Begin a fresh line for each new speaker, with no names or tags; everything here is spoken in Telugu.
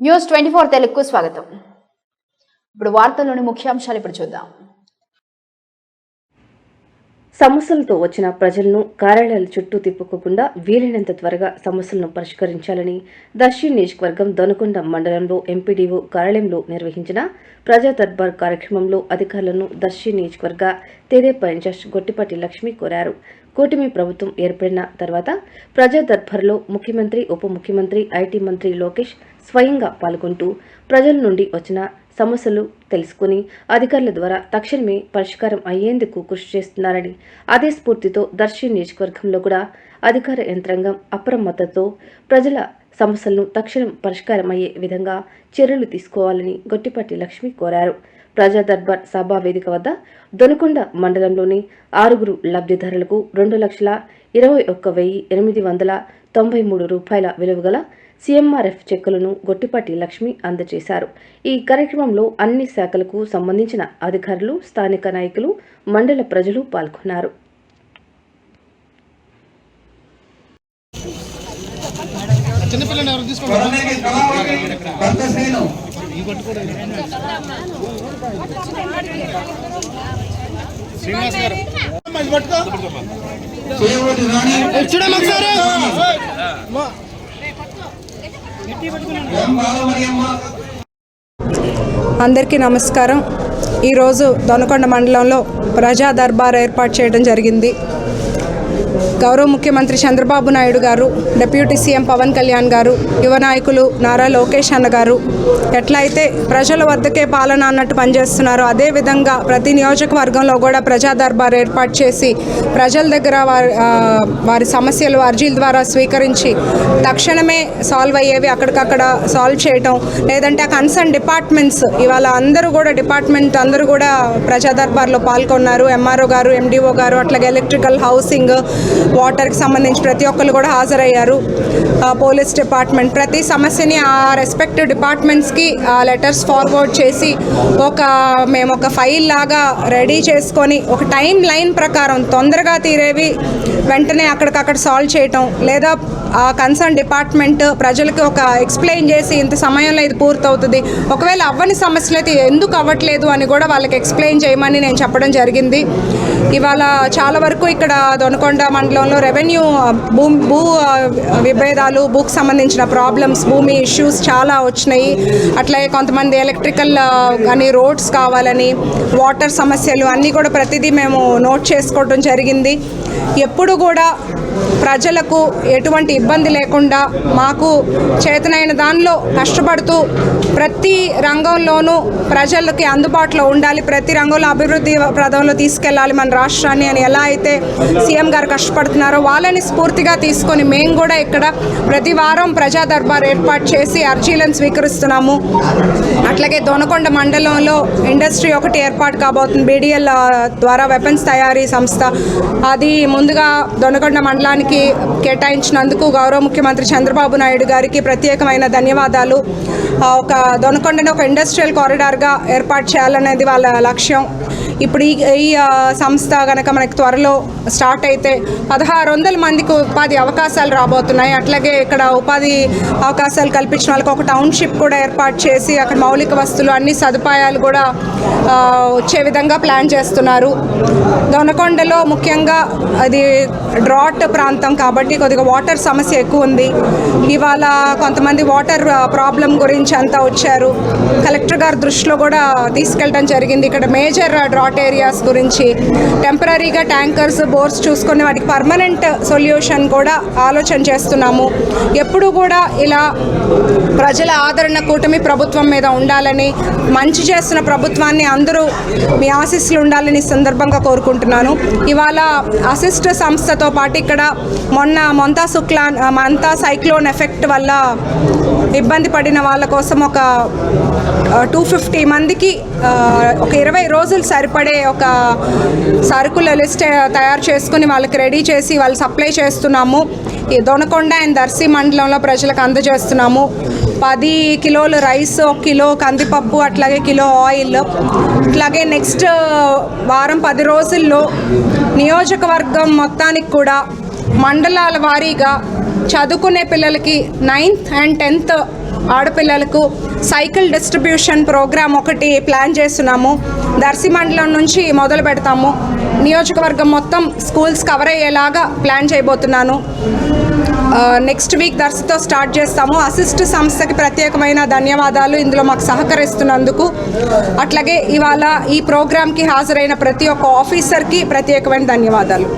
న్యూస్ ట్వంటీ ఫోర్ తెలుగుకు స్వాగతం. ఇప్పుడు వార్తల్లోని ముఖ్యాంశాలు ఇప్పుడు చూద్దాం.
సమస్యలతో వచ్చిన ప్రజలను కార్యాలయాల చుట్టూ తిప్పుకోకుండా వీలైనంత త్వరగా సమస్యలను పరిష్కరించాలని దర్శి నియోజకవర్గం దొనకొండ మండలంలో ఎంపీడీఓ కార్యాలయంలో నిర్వహించిన ప్రజా దర్బార్ కార్యక్రమంలో అధికారులను దర్శి నియోజకవర్గ తెదేపా ఇన్ఛార్జ్ గొట్టిపాటి లక్ష్మి కోరారు. కూటమి ప్రభుత్వం ఏర్పడిన తర్వాత ప్రజా దర్బార్లో ముఖ్యమంత్రి ఉప ముఖ్యమంత్రి ఐటీ మంత్రి లోకేష్ స్వయంగా పాల్గొంటూ ప్రజల నుండి వచ్చిన సమస్యలు తెలుసుకుని అధికారుల ద్వారా తక్షణమే పరిష్కారం అయ్యేందుకు కృషి చేస్తున్నారని అదే స్ఫూర్తితో దర్శి నియోజకవర్గంలో కూడా అధికార యంత్రాంగం అప్రమత్తతో ప్రజల సమస్యలను తక్షణం పరిష్కారమయ్యే విధంగా చర్యలు తీసుకోవాలని గొట్టిపాటి లక్ష్మి కోరారు. ప్రజా దర్బార్ సభా వేదిక వద్ద దొనకొండ మండలంలోని ఆరుగురు లబ్ధిదారులకు రెండు లక్షల ఇరవై ఒక్క వెయ్యి ఎనిమిది వందల తొంభై మూడు రూపాయల విలువగల సీఎంఆర్ఎఫ్ చెక్కులను గొట్టిపాటి లక్ష్మి అందజేశారు. ఈ కార్యక్రమంలో అన్ని శాఖలకు సంబంధించిన అధికారులు స్థానిక నాయకులు మండల ప్రజలు పాల్గొన్నారు.
చిన్నపిల్లని ఎవరు శ్రీనివాస్ గారు. చూడమ్మ ఒకసారి.
అందరికీ నమస్కారం. ఈరోజు దొనకొండ మండలంలో ప్రజా దర్బార్ ఏర్పాటు చేయడం జరిగింది. గౌరవ ముఖ్యమంత్రి చంద్రబాబు నాయుడు గారు డిప్యూటీ సీఎం పవన్ కళ్యాణ్ గారు యువ నాయకులు నారా లోకేష్ అన్న గారు. ఎట్లయితే ప్రజల వద్దకే పాలన అన్నట్టు పనిచేస్తున్నారో అదేవిధంగా ప్రతి నియోజకవర్గంలో కూడా ప్రజా దర్బార్ ఏర్పాటు చేసి ప్రజల దగ్గర వారి వారి సమస్యలు అర్జీల ద్వారా స్వీకరించి తక్షణమే సాల్వ్ అయ్యేవి అక్కడికక్కడ సాల్వ్ చేయటం లేదంటే ఆ కన్సర్న్ డిపార్ట్మెంట్స్ ఇవాళ అందరూ కూడా డిపార్ట్మెంట్ అందరూ కూడా ప్రజా దర్బార్లో పాల్గొన్నారు. ఎంఆర్ఓ గారు ఎండిఓ గారు అట్లాగే ఎలక్ట్రికల్ హౌసింగ్ వాటర్కి సంబంధించి ప్రతి ఒక్కరు కూడా హాజరయ్యారు. పోలీస్ డిపార్ట్మెంట్ ప్రతి సమస్యని ఆ రెస్పెక్టివ్ డిపార్ట్మెంట్స్కి ఆ లెటర్స్ ఫార్వర్డ్ చేసి ఒక మేము ఒక ఫైల్ లాగా రెడీ చేసుకొని ఒక టైం లైన్ ప్రకారం తొందరగా తీరేవి. వెంటనే అక్కడికక్కడ సాల్వ్ చేయటం లేదా ఆ కన్సర్న్ డిపార్ట్మెంట్ ప్రజలకు ఒక ఎక్స్ప్లెయిన్ చేసి ఇంత సమయంలో ఇది పూర్తవుతుంది ఒకవేళ అవ్వని సమస్యలు అయితే ఎందుకు అవ్వట్లేదు అని కూడా వాళ్ళకి ఎక్స్ప్లెయిన్ చేయమని నేను చెప్పడం జరిగింది. ఇవాళ చాలా వరకు ఇక్కడ దొనకొండ మండలంలో రెవెన్యూ భూ భూ విభేదాలు భూకి సంబంధించిన ప్రాబ్లమ్స్ భూమి ఇష్యూస్ చాలా వచ్చినాయి. అట్లాగే కొంతమంది ఎలక్ట్రికల్ కానీ రోడ్స్ కావాలని వాటర్ సమస్యలు అన్నీ కూడా ప్రతిదీ మేము నోట్ చేసుకోవడం జరిగింది. ఎప్పుడు కూడా ప్రజలకు ఎటువంటి ఇబ్బంది లేకుండా మాకు చేతనైన దానిలో కష్టపడుతూ ప్రతి రంగంలోనూ ప్రజలకి అందుబాటులో ఉండాలి ప్రతి రంగంలో అభివృద్ధి ప్రదంలో తీసుకెళ్ళాలి మన రాష్ట్రాన్ని అని ఎలా అయితే సీఎం గారు కష్టపడుతున్నారో వాళ్ళని స్ఫూర్తిగా తీసుకొని మేము కూడా ఇక్కడ ప్రతి వారం ప్రజా దర్బార్ ఏర్పాటు చేసి అర్జీలను స్వీకరిస్తున్నాము. అట్లాగే దొనకొండ మండలంలో ఇండస్ట్రీ ఒకటి ఏర్పాటు కాబోతుంది బీడీఎల్ ద్వారా వెపన్స్ తయారీ సంస్థ. అది ముందుగా దొనకొండ మండలానికి కేటాయించినందుకు గౌరవ ముఖ్యమంత్రి చంద్రబాబు నాయుడు గారికి ప్రత్యేకమైన ధన్యవాదాలు. ఒక దొనకొండను ఒక ఇండస్ట్రియల్ కారిడార్గా ఏర్పాటు చేయాలనేది వాళ్ళ లక్ష్యం. ఇప్పుడు ఈ ఈ సంస్థ కనుక మనకి త్వరలో స్టార్ట్ అయితే పదహారు వందల మందికి ఉపాధి అవకాశాలు రాబోతున్నాయి. అట్లాగే ఇక్కడ ఉపాధి అవకాశాలు కల్పించిన వాళ్ళకి ఒక టౌన్షిప్ కూడా ఏర్పాటు చేసి అక్కడ మౌలిక వస్తువులు అన్ని సదుపాయాలు కూడా వచ్చే విధంగా ప్లాన్ చేస్తున్నారు. దొనకొండలో ముఖ్యంగా అది డ్రాట్ ప్రాంతం కాబట్టి కొద్దిగా వాటర్ సమస్య ఎక్కువ ఉంది. ఇవాళ కొంతమంది వాటర్ ప్రాబ్లం గురించి అంతా వచ్చారు. కలెక్టర్ గారి దృష్టిలో కూడా తీసుకెళ్ళడం జరిగింది. ఇక్కడ మేజర్ హాట్ ఏరియాస్ గురించి టెంపరీగా ట్యాంకర్స్ బోర్స్ చూసుకొని వాటికి పర్మనెంట్ సొల్యూషన్ కూడా ఆలోచన చేస్తున్నాము. ఎప్పుడు కూడా ఇలా ప్రజల ఆదరణ కూటమి ప్రభుత్వం మీద ఉండాలని మంచి చేస్తున్న ప్రభుత్వాన్ని అందరూ మీ ఆశీస్సులు ఉండాలని సందర్భంగా కోరుకుంటున్నాను. ఇవాళ అసిస్ట్ సంస్థతో పాటు ఇక్కడ మొన్న Montha cyclone Montha cyclone effect వల్ల ఇబ్బంది పడిన వాళ్ళ కోసం ఒక టూ ఫిఫ్టీ మందికి ఒక ఇరవై రోజులు సరిపడే ఒక సరుకుల లిస్ట్ తయారు చేసుకుని వాళ్ళకి రెడీ చేసి వాళ్ళు సప్లై చేస్తున్నాము. ఈ దొనకొండ అండ్ దర్శి మండలంలో ప్రజలకు అందజేస్తున్నాము. పది కిలోలు రైస్ ఒక కిలో కందిపప్పు అట్లాగే కిలో ఆయిల్. అట్లాగే నెక్స్ట్ వారం పది రోజుల్లో నియోజకవర్గం మొత్తానికి కూడా మండలాల వారీగా చదువుకునే పిల్లలకి నైన్త్ అండ్ టెన్త్ ఆడపిల్లలకు సైకిల్ డిస్ట్రిబ్యూషన్ ప్రోగ్రామ్ ఒకటి ప్లాన్ చేస్తున్నాము. దర్శి మండలం నుంచి మొదలు పెడతాము. నియోజకవర్గం మొత్తం స్కూల్స్ కవర్ అయ్యేలాగా ప్లాన్ చేయబోతున్నాను. నెక్స్ట్ వీక్ దర్శితో స్టార్ట్ చేస్తాము. అసిస్ట్ సంస్థకి ప్రత్యేకమైన ధన్యవాదాలు ఇందులో మాకు సహకరిస్తున్నందుకు. అట్లాగే ఇవాళ ఈ ప్రోగ్రామ్కి హాజరైన ప్రతి ఒక్క ఆఫీసర్కి ప్రత్యేకమైన ధన్యవాదాలు.